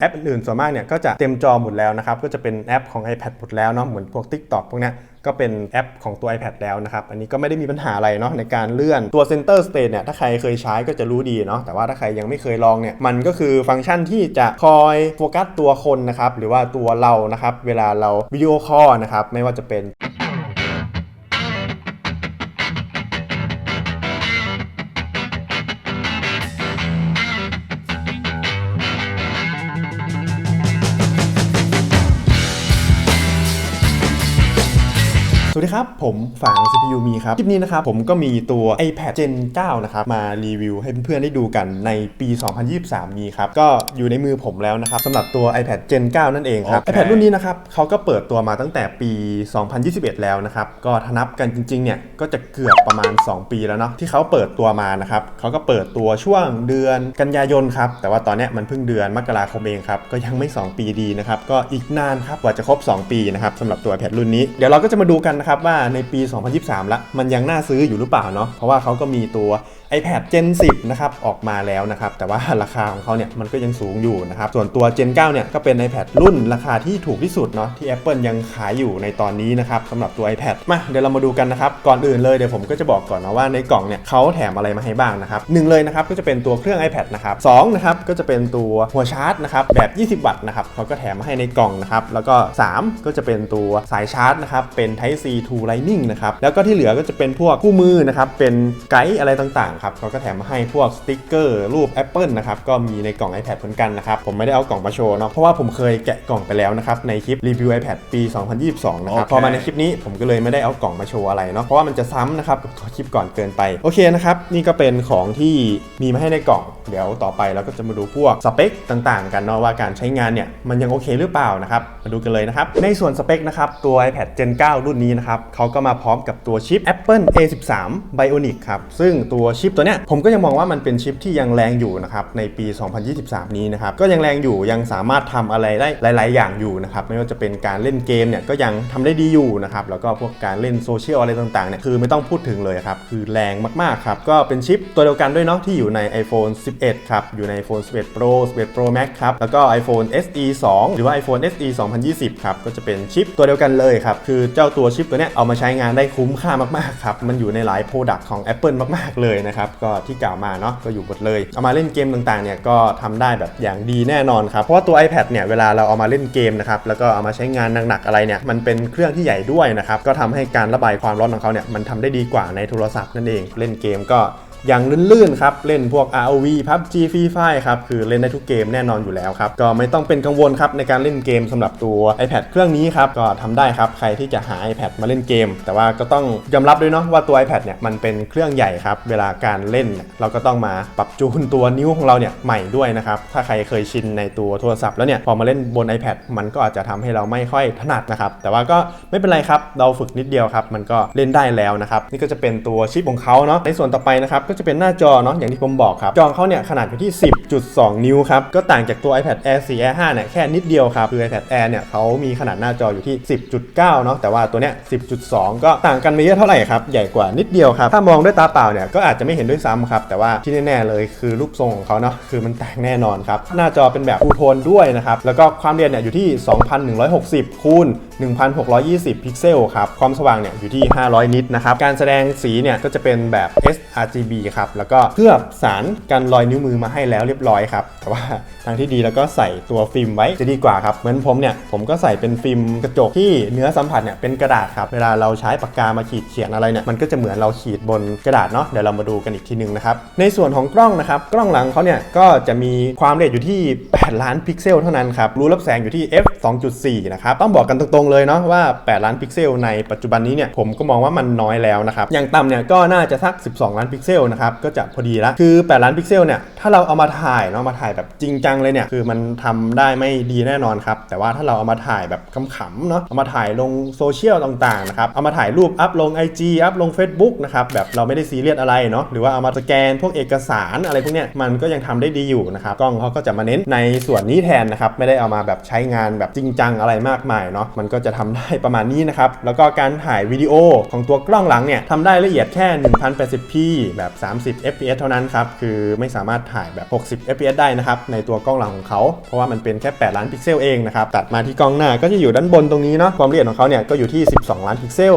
แอปอื่นๆส่วนมากเนี่ยก็จะเต็มจอหมดแล้วนะครับ ก็จะเป็นแอปของ iPad หมดแล้วเนาะเหมือนพวก TikTok พวกนี้ก็เป็นแอปของตัว iPad แล้วนะครับ อันนี้ก็ไม่ได้มีปัญหาอะไรเนาะในการเลื่อนตัว Center Stage เนี่ยถ้าใครเคยใช้ก็จะรู้ดีเนาะแต่ว่าถ้าใครยังไม่เคยลองเนี่ยมันก็คือฟังก์ชันที่จะคอยโฟกัสตัวคนนะครับหรือว่าตัวเรานะครับเวลาเราวิดีโอคอลนะครับไม่ว่าจะเป็น วัสดีครับ ผมฝาง CPU มีครับ คลิปนี้นะครับ ผมก็มีตัว iPad Gen 9 นะครับ มารีวิวให้เพื่อนๆได้ดูกันในปี 2023 นี้ครับ ก็อยู่ในมือผมแล้วนะครับสำหรับตัว iPad Gen 9 นั่นเองครับโอเค iPad รุ่นนี้นะครับเขาก็เปิดตัวมาตั้งแต่ปี 2021 แล้วนะครับ ก็ถ้านับกันจริงๆ เนี่ยก็จะเกือบประมาณ 2 ปีแล้วเนาะที่เขาเปิดตัวมานะครับเขาก็เปิดตัวช่วงเดือนกันยายนครับแต่ว่าตอนเนี้ยมันเพิ่งเดือนมกราคมเองครับก็ยังไม่ 2 ปีดีนะครับก็อีกนานครับกว่าจะครบ 2 ปีนะครับสำหรับตัว iPad รุ่นนี้เดี๋ยวเราก็จะมาดูกันนะครับว่าในปี 2023 ละมันยังน่าซื้ออยู่หรือเปล่าเนาะเพราะว่าเขาก็มีตัว iPad Gen 10 นะครับ ออกมาแล้วนะครับ แต่ว่าราคาของเขาเนี่ยมันก็ยังสูงอยู่นะครับ ส่วนตัว Gen 9 เนี่ยก็เป็น iPad รุ่นราคาที่ถูกที่สุดเนาะที่ Apple ยังขายอยู่ในตอนนี้นะครับสำหรับตัว iPad มาเดี๋ยวเรามาดูกันนะครับ ก่อนอื่นเลยเดี๋ยวผมก็จะบอกก่อนนะว่าในกล่องเนี่ยเขาแถมอะไรมาให้บ้างนะครับหนึ่งเลยนะครับก็จะเป็นตัวเครื่อง iPad นะครับสองนะครับก็จะเป็นตัวหัวชาร์จนะครับแบบ 20 วัตต์นะครับเขาก็แถมมาให้ในกล่องนะครับแล้วก็ 3 ก็จะเป็นตัวสายชาร์จนะครับเป็น Type C to Lightning นะครับแล้วก็ที่เหลือก็จะเป็นพวกคู่มือนะครับเป็นไกด์อะไรต่างครับเขาก็แถมมาให้พวกสติ๊กเกอร์รูป Apple นะครับก็มีในกล่อง iPad เหมือนกันนะครับผมไม่ได้เอากล่องมาโชว์เนาะเพราะว่าผมเคยแกะกล่องไปแล้วนะครับในคลิปรีวิว iPad ปี 2022 นะครับโอเคพอมาในคลิปนี้ผมก็เลยไม่ได้เอากล่องมาโชว์อะไรเนาะเพราะว่ามันจะซ้ำนะครับกับตัวคลิปก่อนเกินไปโอเคนะครับนี่ก็เป็นของที่มีมาให้ในกล่อง เดี๋ยวต่อไปเราก็จะมาดูพวกสเปคต่างๆ กันเนาะว่าการใช้งานเนี่ยมันยังโอเคหรือเปล่านะครับมาดูกันเลยนะครับในส่วนสเปคนะครับตัว iPad Gen 9 รุ่นนี้นะครับเขาก็มาพร้อมกับตัวชิป Apple A13 Bionic ครับซึ่งตัวชิปตัวเนี้ยผมก็ยังมองว่ามันเป็นชิปที่ยังแรงอยู่นะครับในปี 2023 นี้นะครับก็ยังแรงอยู่ยังสามารถทำอะไรได้หลาย ๆ อย่างอยู่นะครับไม่ว่าจะเป็นการเล่นเกมเนี่ยก็ยังทำได้ดีอยู่นะครับแล้วก็พวกการเล่นโซเชียลอะไรต่างๆเนี่ยคือไม่ต้องพูดถึงเลยครับคือแรงมากๆครับก็เป็นชิปตัวเดียวกันด้วยเนาะที่อยู่ใน iPhone 11 ครับ อยู่ใน iPhone 11 Pro 11 Pro Max ครับ แล้วก็ iPhone SE 2 หรือว่า iPhone SE 2020 ครับ ก็จะเป็นชิปตัวเดียวกันเลยครับ คือเจ้าตัวชิปตัวเนี้ยเอามาใช้งานได้คุ้มค่ามาก ๆ ครับ มันอยู่ในหลาย Product ของ Apple มาก ๆ เลยนะครับครับก็ที่กล่าวมาเนาะก็อยู่หมดเลย เอามาเล่นเกมต่างๆเนี่ยก็ทำได้แบบอย่างดีแน่นอนครับเพราะว่าตัว iPad เนี่ยเวลาเราเอามาเล่นเกมนะครับแล้วก็เอามาใช้งานหนักๆอะไรเนี่ยมันเป็นเครื่องที่ใหญ่ด้วยนะครับก็ทำให้การระบายความร้อนของเขาเนี่ยมันทำได้ดีกว่าในโทรศัพท์นั่นเอง เล่นเกมก็ อย่างลื่นๆครับ เล่นพวก ROV PUBG Free Fire ครับ คือเล่นได้ทุกเกมแน่นอนอยู่แล้วครับ ก็ไม่ต้องเป็นกังวลครับในการเล่นเกมสำหรับตัว iPad เครื่องนี้ครับ ก็ทำได้ครับ ใครที่จะหา iPad มาเล่นเกม แต่ว่าก็ต้องยอมรับด้วยเนาะว่าตัว iPad เนี่ยมันเป็นเครื่องใหญ่ครับ เวลาการเล่นเราก็ต้องมาปรับจูนตัวนิ้วของเราเนี่ยใหม่ด้วยนะครับ ถ้าใครเคยชินในตัวโทรศัพท์แล้วเนี่ยพอมาเล่นบน iPad มันก็อาจจะทำให้เราไม่ค่อยถนัดนะครับ แต่ว่าก็ไม่เป็นไรครับ เราฝึกนิดเดียวครับ มันก็เล่นได้แล้วนะครับ นี่ก็จะเป็นตัวชิปของเขาเนาะ ในส่วนต่อไปนะครับก็จะเป็นหน้าจอเนาะอย่างที่ผมบอกครับ จอเขาเนี่ยขนาดอยู่ที่ 10.2 นิ้วครับ ก็ต่างจากตัว iPad Air 4 Air 5เนี่ยแค่นิดเดียวครับ คือ iPad Air เนี่ยเขามีขนาดหน้าจออยู่ที่ 10.9 เนาะแต่ว่าตัวเนี้ย 10.2 ก็ต่างกันไม่เยอะเท่าไหร่ครับ ใหญ่กว่านิดเดียวครับ ถ้ามองด้วยตาเปล่าเนี่ยก็อาจจะไม่เห็นด้วยซ้ำครับ แต่ว่าที่แน่ๆเลยคือรูปทรงของเขาเนาะคือมันแตกแน่นอนครับหน้าจอเป็นแบบฟูโทนด้วยนะครับแล้วก็ความเรียนเนี่ยอยู่ที่ 2160คูณ 1620 พิกเซลครับ ความสว่างเนี่ยอยู่ที่ 500 นิตนะครับ การแสดงสีเนี่ยก็จะเป็นแบบ sRGB ครับ แล้วก็เคลือบสารกันรอยนิ้วมือมาให้แล้วเรียบร้อยครับ แต่ว่าทางที่ดีแล้วก็ใส่ตัวฟิล์มไว้จะดีกว่าครับ เหมือนผมเนี่ยผมก็ใส่เป็นฟิล์มกระจกที่เนื้อสัมผัสเนี่ยเป็นกระดาษครับ เวลาเราใช้ปากกามาขีดเขียนอะไรเนี่ยมันก็จะเหมือนเราขีดบนกระดาษเนาะ เดี๋ยวเรามาดูกันอีกทีหนึงนะครับ ในส่วนของกล้องนะครับ กล้องหลังเขาเนี่ยก็จะมีความละเอียดอยู่ที่ 8 ล้านพิกเซลเท่านั้นครับ รูรับแสงอยู่ที่ f 2.4 นะครับ ต้องบอกกันตรงๆเลยเนาะว่า 8 ล้านพิกเซลในปัจจุบันนี้เนี่ยผมก็มองว่ามันน้อยแล้วนะครับอย่างต่ำเนี่ยก็น่าจะสัก 12 ล้านพิกเซลนะครับก็จะพอดีละคือ 8 ล้านพิกเซลเนี่ยถ้าเราเอามาถ่ายเนาะมาถ่ายแบบจริงจังเลยเนี่ยคือมันทำได้ไม่ดีแน่นอนครับแต่ว่าถ้าเราเอามาถ่ายแบบขำๆเนาะเอามาถ่ายลงโซเชียลต่างๆนะครับเอามาถ่ายรูปอัพลง IG อัพลง Facebook นะครับแบบเราไม่ได้ซีเรียสอะไรเนาะหรือว่าเอามาสแกนพวกเอกสารอะไรพวกเนี้ยมันก็ยังทำได้ดีอยู่นะครับกล้องเขาก็จะมาเน้นในส่วนนี้แทนนะครับไม่ได้เอามาแบบใช้งานแบบจริงจังอะไรมากมายเนาะมันก็ก็จะทำได้ประมาณนี้นะครับ แล้วก็การถ่ายวิดีโอของตัวกล้องหลังเนี่ยทำได้ละเอียดแค่ 1080p แบบ 30 fps เท่านั้นครับ คือไม่สามารถถ่ายแบบ 60 fps ได้นะครับ ในตัวกล้องหลังของเขา เพราะว่ามันเป็นแค่ 8 ล้านพิกเซลเองนะครับ ตัดมาที่กล้องหน้าก็จะอยู่ด้านบนตรงนี้เนาะ ความละเอียดของเขาเนี่ยก็อยู่ที่ 12 ล้านพิกเซล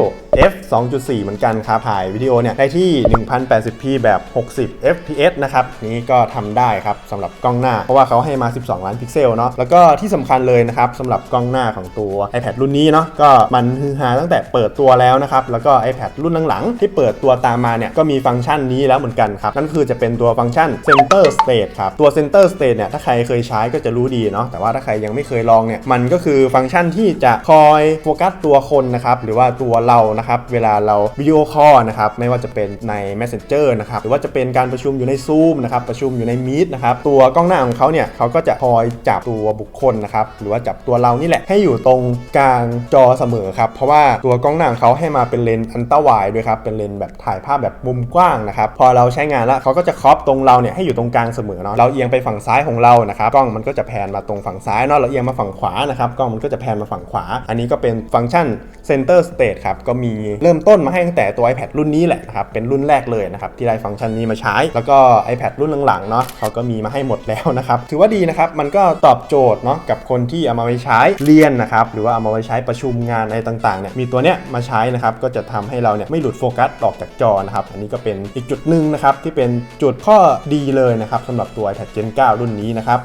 f 2.4 เหมือนกันครับถ่ายวิดีโอเนี่ยได้ที่ 1080p แบบ 60 fps นะครับนี้ก็ทำได้ครับสำหรับกล้องหน้า เพราะว่าเขาให้มา 12 ล้านพิกเซลเนาะแล้วก็ที่สำคัญเลยนะครับสำหรับกล้องหน้าของตัว iPad รุ่นนี้เนาะก็มันฮือฮาตั้งแต่เปิดตัวแล้วนะครับแล้วก็ iPad รุ่นหลังๆที่เปิดตัวตามมาเนี่ยก็มีฟังก์ชันนี้แล้วเหมือนกันครับนั่นคือจะเป็นตัวฟังก์ชัน Center Stage ครับตัว Center Stage เนี่ยถ้าใครเคยใช้ก็จะรู้ดีเนาะแต่ว่าถ้าใครยังไม่เคยลองเนี่ยมันก็คือฟังก์ชันที่จะคอยโฟกัสตัวคนนะครับหรือว่าตัวเรานะครับเวลาเราวิดีโอคอลนะครับไม่ว่าจะเป็นใน Messenger นะครับหรือว่าจะเป็นการประชุมอยู่ใน Zoom นะครับประชุมอยู่ใน Meet นะครับตัวกล้องหน้าของเขาเนี่ยเขาก็จะคอยจับตัวบุคคลนะครับหรือว่าจับตัวเรานี่แหละให้อยู่ตรงกลางจอเสมอครับเพราะว่าตัวกล้องหน้าของเขาให้มาเป็นเลนส์อันต้าไวด้วยครับเป็นเลนส์แบบถ่ายภาพแบบมุมกว้างนะครับพอเราใช้งานแล้วเขาก็จะครอบตรงเราเนี่ยให้อยู่ตรงกลางเสมอเนาะเราเอียงไปฝั่งซ้ายของเรานะครับกล้องมันก็จะแพนมาตรงฝั่งซ้ายเนาะเราเอียงมาฝั่งขวานะครับกล้องมันก็จะแพนมาฝั่งขวา อันนี้ก็เป็นฟังก์ชัน Center Stage ครับก็มีเริ่มต้นมาให้ตั้งแต่ตัว iPad รุ่นนี้แหละนะครับ เป็นรุ่นแรกเลยนะครับที่ได้ฟังก์ชันนี้มาใช้ แล้วก็ iPad รุ่นหลังๆเนาะเขาก็มีมาให้หมดแล้วนะครับ ถือว่าดีนะครับ มันก็ตอบโจทย์เนาะกับคนที่เอามาไว้ใช้เรียนนะครับ หรือว่าเอามาไว้ใช้ประชุมงานอะไรต่างๆเนี่ยมีตัวเนี้ยมาใช้นะครับก็จะทำให้เราเนี่ยไม่หลุดโฟกัสออกจากจอนะครับอันนี้ก็เป็นอีกจุดหนึ่งนะครับที่เป็นจุดข้อดีเลยนะครับสำหรับตัว iPad Gen 9 รุ่นนี้นะครับ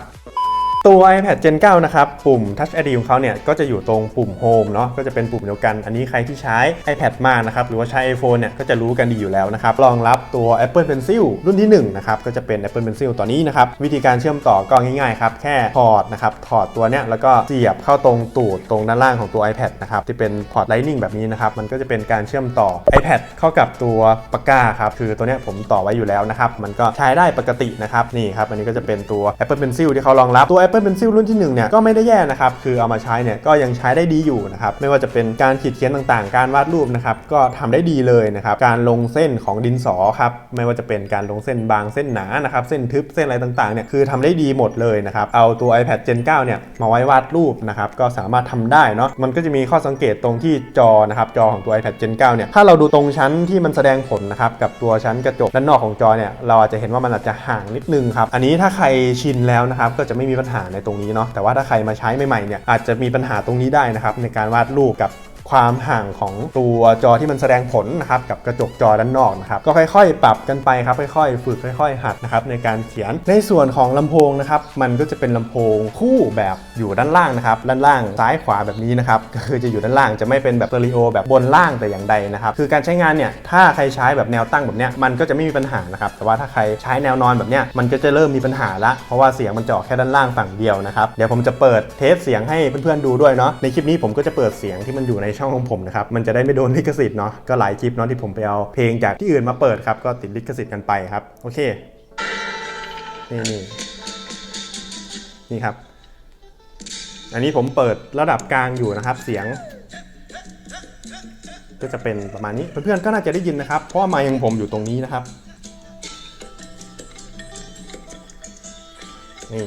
ตัว iPad Gen 9 นะครับ ปุ่ม Touch ID ของเขาเนี่ย ก็จะอยู่ตรงปุ่ม Home เนาะก็จะเป็นปุ่มเดียวกัน อันนี้ใครที่ใช้ iPad มานะครับ หรือว่าใช้ iPhone เนี่ย ก็จะรู้กันดีอยู่แล้วนะครับ รองรับตัว Apple Pencil รุ่นที่1นะครับ ก็จะเป็น Apple Pencil ตัวนี้นะครับ วิธีการเชื่อมต่อก็ง่ายๆครับ แค่ถอดนะครับ ถอดตัวเนี้ย แล้วก็เสียบเข้าตรงตูดตรงด้านล่างของตัว iPad นะครับ ที่เป็นพอร์ต Lightning แบบนี้นะครับ มันก็จะเป็นการเชื่อมต่อ iPad เข้ากับตัวปากกาครับ คือตัวเนี้ยผมต่อไว้อยู่แล้วนะครับ มันก็ใช้ได้ปกตินะครับ นี่ครับ อันนี้ก็จะเป็นตัว Apple Pencil ที่เขารองรับตัว Apple Pencil รุ่นที่1เนี่ยก็ไม่ได้แย่นะครับคือเอามาใช้เนี่ยก็ยังใช้ได้ดีอยู่นะครับไม่ว่าจะเป็นการขีดเขียนต่างๆ การวาดรูปนะครับก็ทำได้ดีเลยนะครับการลงเส้นของดินสอครับไม่ว่าจะเป็นการลงเส้นบางเส้นหนานะครับเส้นทึบเส้นอะไรต่างๆเนี่ยคือทำได้ดีหมดเลยนะครับเอาตัว iPad Gen 9เนี่ยมาไว้วาดรูปนะครับก็สามารถทำได้เนาะมันก็จะมีข้อสังเกตตรงที่จอนะครับจอของตัว iPad Gen 9เนี่ยถ้าเราดูตรงชั้นที่มันแสดงผลนะครับกับตัวชั้นกระจกด้านนอกของจอเนี่ยเราอาจจะเห็นว่ามันอาจจะห่างนิดนึงครับอันนี้ถ้าใครชินแล้วนะครับก็จะไม่มีปัญหาในตรงนี้เนาะแต่ว่าถ้าใครมาใช้ใหม่ๆเนี่ยอาจจะมีปัญหาตรงนี้ได้นะครับในการวาดรูปกับ ความห่างของตัวจอที่มันแสดงผลนะครับกับกระจกจอด้านนอกนะครับก็ค่อยๆ ปรับกันไปครับค่อยๆ ฝึกค่อย ๆ หัดนะครับในการเขียนในส่วนของลำโพงนะครับมันก็จะเป็นลำโพงคู่แบบอยู่ด้านล่างนะครับด้านล่างซ้ายขวาแบบนี้นะครับก็คือจะอยู่ด้านล่างจะไม่เป็นแบบสเตอริโอแบบบนล่างแต่อย่างใดนะครับคือการใช้งานเนี่ยถ้าใครใช้แบบแนวตั้งแบบเนี้ยมันก็จะไม่มีปัญหานะครับแต่ว่าถ้าใครใช้แนวนอนแบบเนี้ยมันก็จะเริ่มมีปัญหาละเพราะว่าเสียงมันจะออกแค่ด้านล่างฝั่งเดียวนะครับเดี๋ยวผมจะเปิดเทสเสียงให้เพื่อนๆดูด้วยเนาะในคลิปนี้ผมก็จะเปิดเสียงที่มันอยู่ในช่องของผมนะครับ มันจะได้ไม่โดนลิขสิทธิ์เนาะ ก็หลายคลิปเนาะที่ผมไปเอาเพลงจากที่อื่นมาเปิดครับ ก็ติดลิขสิทธิ์กันไปครับ โอเค นี่นี่นี่ครับ อันนี้ผมเปิดระดับกลางอยู่นะครับ เสียง ก็จะเป็นประมาณนี้ เพื่อนๆก็น่าจะได้ยินนะครับ เพราะว่าไมค์ของผมอยู่ตรงนี้นะครับ นี่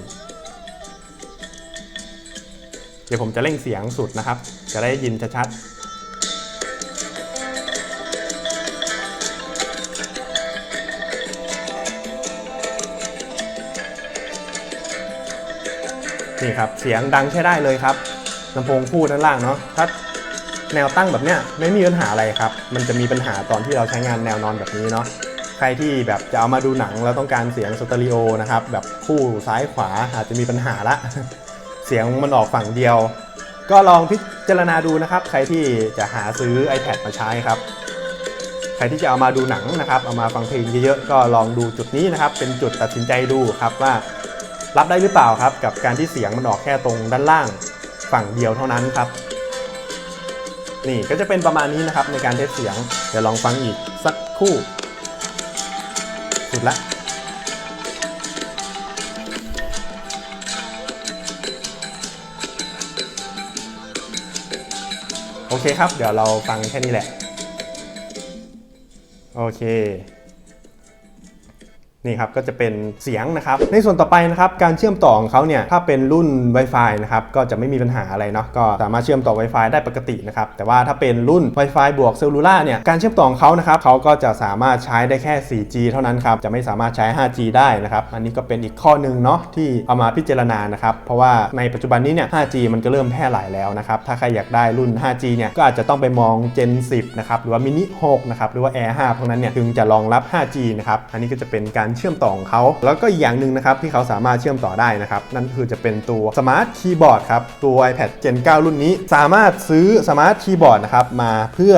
ดี๋ยวผมจะเร่งเสียงสุดนะครับ จะได้ยินชัดๆนี่ครับเสียงดังใช้ได้เลยครับลำโพงคู่ด้านล่างเนาะถ้าแนวตั้งแบบเนี้ยไม่มีปัญหาอะไรครับ มันจะมีปัญหาตอนที่เราใช้งานแนวนอนแบบนี้เนาะใครที่แบบจะเอามาดูหนังแล้วต้องการเสียงสเตอริโอนะครับแบบคู่ซ้ายขวาอาจจะมีปัญหาละ เสียงมันออกฝั่งเดียว ก็ลองพิจารณาดูนะครับ ใครที่จะหาซื้อ iPad มาใช้ครับ ใครที่จะเอามาดูหนังนะครับ เอามาฟังเพลงเยอะๆก็ลองดูจุดนี้นะครับ เป็นจุดตัดสินใจดูครับว่ารับได้หรือเปล่าครับ กับการที่เสียงมันออกแค่ตรงด้านล่างฝั่งเดียวเท่านั้นครับ นี่ก็จะเป็นประมาณนี้นะครับในการเทสเสียงเดี๋ยวลองฟังอีกสักคู่สุดละ โอเคครับ เดี๋ยวเราฟังแค่นี้แหละ โอเค นี่ครับก็จะเป็นเสียงนะครับ ในส่วนต่อไปนะครับการเชื่อมต่อของเขาเนี่ยถ้าเป็นรุ่น Wi-Fi นะครับก็จะไม่มีปัญหาอะไรเนาะก็สามารถเชื่อมต่อ Wi-Fi ได้ปกตินะครับแต่ว่าถ้าเป็นรุ่น Wi-Fi บวกเซลลูล่าเนี่ยการเชื่อมต่อของเขานะครับเขาก็จะสามารถใช้ได้แค่ 4G เท่านั้นครับจะไม่สามารถใช้ 5G ได้นะครับอันนี้ก็เป็นอีกข้อหนึ่งเนาะที่เอามาพิจารณานะครับเพราะว่าในปัจจุบันนี้เนี่ย 5G มันก็เริ่มแพร่หลายแล้วนะครับถ้าใครอยากได้รุ่น 5G เนี่ยก็อาจจะต้องไปมอง Gen 10นะครับหรือว่า Mini 6นะครับหรือว่า Air 5พวกนั้นเนี่ยถึงจะรองรับ 5G นะครับอันนี้ก็จะเป็นการเชื่อมต่อของเขา แล้วก็อีกอย่างหนึ่งนะครับที่เขาสามารถเชื่อมต่อได้นะครับนั่นคือจะเป็นตัวสมาร์ทคีย์บอร์ดครับตัว iPad Gen 9 รุ่นนี้ สามารถซื้อสมาร์ทคีย์บอร์ดนะครับมาเพื่อ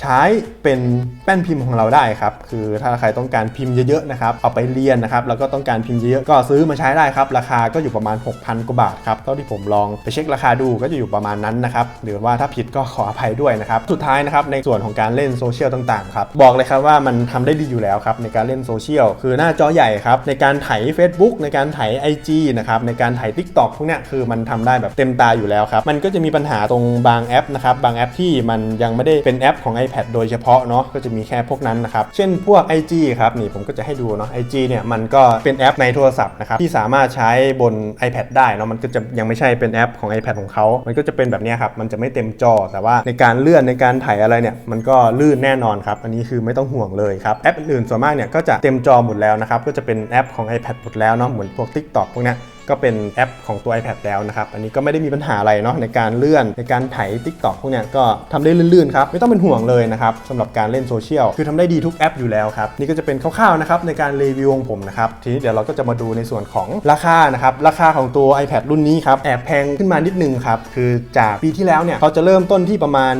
ใช้เป็นแป้นพิมพ์ของเราได้ครับคือถ้าใครต้องการพิมพ์เยอะๆนะครับเอาไปเรียนนะครับแล้วก็ต้องการพิมพ์เยอะๆก็ซื้อมาใช้ได้ครับราคาก็อยู่ประมาณ 6,000กว่าบาทครับเท่าที่ผมลองไปเช็คราคาดูก็จะอยู่ประมาณนั้นนะครับหรือว่าถ้าผิดก็ขออภัยด้วยนะครับสุดท้ายนะครับในส่วนของการเล่นโซเชียลต่างๆครับบอกเลยครับว่ามันทำได้ดีอยู่แล้วครับในการเล่นโซเชียลคือหน้าจอใหญ่ครับในการไถ Facebook ในการไถ IG นะครับในการไถ TikTok พวกเนี้ยคือมันทำได้แบบเต็มตาอยู่แล้วครับมันก็จะมีปัญหาตรงบางแอปนะครับบางแอปที่มันยังไม่ได้เป็นแอปของ iPad โดยเฉพาะเนาะก็จะมีแค่พวกนั้นนะครับ เช่นพวก IG ครับนี่ผมก็จะให้ดูเนาะ IG เนี่ยมันก็เป็นแอปในโทรศัพท์นะครับที่สามารถใช้บน iPad ได้เนาะมันก็จะยังไม่ใช่เป็นแอปของ iPad ของเขา มันก็จะเป็นแบบนี้ครับมันจะไม่เต็มจอแต่ว่าในการเลื่อนในการถ่ายอะไรเนี่ยมันก็ลื่นแน่นอนครับอันนี้คือไม่ต้องห่วงเลยครับแอปอื่นส่วนมากเนี่ยก็จะเต็มจอหมดแล้วนะครับก็จะเป็นแอปของ iPad หมดแล้วเนาะเหมือนพวก TikTok พวกเนี้ย ก็เป็นแอปของตัว iPad แล้วนะครับ อันนี้ก็ไม่ได้มีปัญหาอะไรเนาะในการเลื่อนในการไถ TikTok พวกเนี้ยก็ทำได้ลื่นๆครับ ไม่ต้องเป็นห่วงเลยนะครับสำหรับการเล่นโซเชียลคือทำได้ดีทุกแอปอยู่แล้วครับ นี่ก็จะเป็นคร่าวๆนะครับในการรีวิวของผมนะครับ ทีนี้เดี๋ยวเราก็จะมาดูในส่วนของราคานะครับราคาของตัว iPad รุ่นนี้ครับแอบแพงขึ้นมานิดนึงครับคือจากปีที่แล้วเนี่ยเขาจะเริ่มต้นที่ประมาณ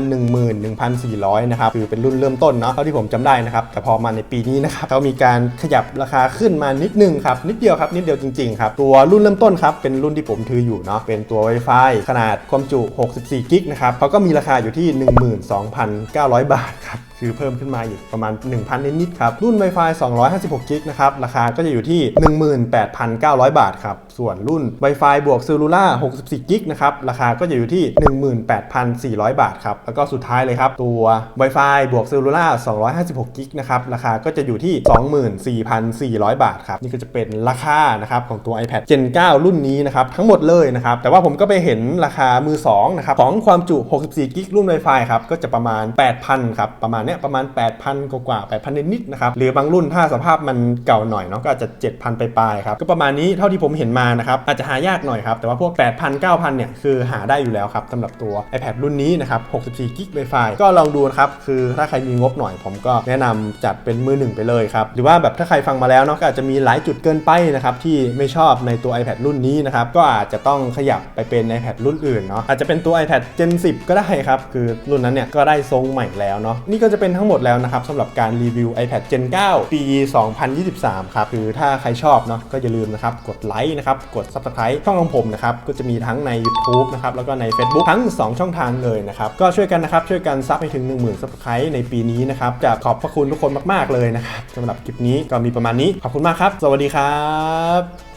11,400นะครับคือเป็นรุ่นเริ่มต้นเนาะเท่าที่ผมจำได้นะครับแต่พอมาในปีนี้นะครับเขามีการขยับราคาขึ้นมานิดนึงครับนิดเดียวครับนิดเดียวจริงๆครับตัวรุ่นเริ่มต้นครับ เป็นรุ่นที่ผมถืออยู่เนาะเป็นตัว Wi-Fi ขนาดความจุ 64 กิกนะครับเขาก็มีราคาอยู่ที่ 12,900 บาทครับ คือเพิ่มขึ้นมาอีกประมาณ 1,000 นิดๆครับ รุ่น Wi-Fi 256กิกนะครับ ราคาก็จะอยู่ที่ 18,900 บาทครับ ส่วนรุ่น Wi-Fi บวก Cellular 64กิกนะครับ ราคาก็จะอยู่ที่ 18,400 บาทครับ แล้วก็สุดท้ายเลยครับ ตัว Wi-Fi บวก Cellular 256กิกนะครับ ราคาก็จะอยู่ที่ 24,400 บาทครับ นี่ก็จะเป็นราคานะครับของตัว iPad Gen 9 รุ่นนี้นะครับ ทั้งหมดเลยนะครับ แต่ว่าผมก็ไปเห็นราคามือ2นะครับของความจุ 64กิกรุ่น Wi-Fi ครับก็จะประมาณ 8,000ครับประมาณนี้ยประมาณ 8,000 กว่าๆ8,000นิดๆนะครับหรือบางรุ่นถ้าสภาพมันเก่าหน่อยเนาะก็อาจจะ 7,000 ไปปลายครับก็ประมาณนี้เท่าที่ผมเห็นมานะครับอาจจะหายากหน่อยครับแต่ว่าพวก 8,000 9,000เนี่ยคือหาได้อยู่แล้วครับสำหรับตัว iPad รุ่นนี้นะครับ64กิก Wi-Fi ก็ลองดูนะครับคือถ้าใครมีงบหน่อยผมก็แนะนำจัดเป็นมือหนึ่งไปเลยครับหรือว่าแบบถ้าใครฟังมาแล้วเนาะก็อาจจะมีหลายจุดเกินไปนะครับที่ไม่ชอบในตัว iPad รุ่นนี้นะครับก็อาจจะต้องขยับไปเป็น iPad รุ่นอื่นเนาะอาจจะเป็นตัว iPad Gen 10 ก็ได้ครับคือรุ่นนั้นเนี่ยก็ได้ทรงใหม่แล้วเนาะนี่ก็จะเป็นทั้งหมดแล้วนะครับสำหรับการรีวิว iPad Gen 9 ปี 2023 ครับคือถ้าใครชอบเนาะก็อย่าลืมนะครับ กดไลค์นะครับ กด Subscribe ช่องของผมนะครับ ก็จะมีทั้งใน YouTube นะครับ แล้วก็ใน Facebook ทั้ง 2 ช่องทางเลยนะครับ ก็ช่วยกันนะครับ ช่วยกันซับให้ถึง 10,000 Subscribe ในปีนี้นะครับ จะขอบพระคุณทุกคนมาก ๆ เลยนะครับสำหรับคลิปนี้ก็มีประมาณนี้ ขอบคุณมากครับ สวัสดีครับ